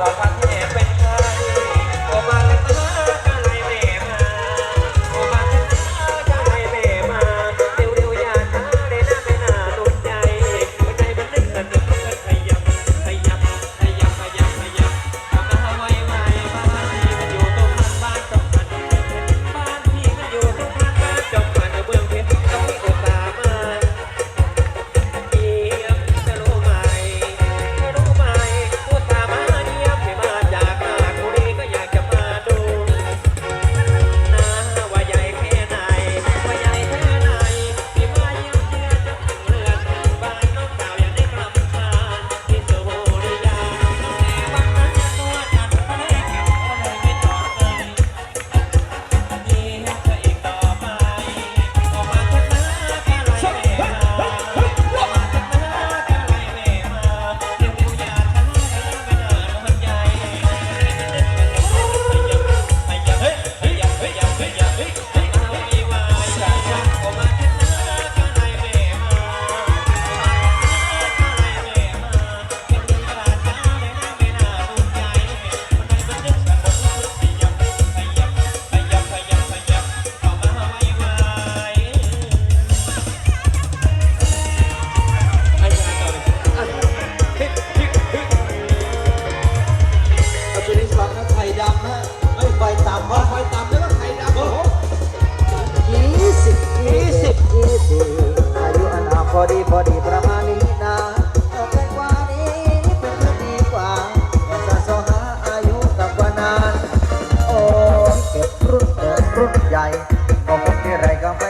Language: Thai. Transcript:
ดอกวันที่ พอดีประมาณนี้นะเอาแค่กว่านี้เป็นเพื่ดีกว่าอย่สะสมหาอายุต่ำกว่านานโอ้ยเก็รุ่นเกิดรุ่นใหญ่ก็พม่ไรก็ไม่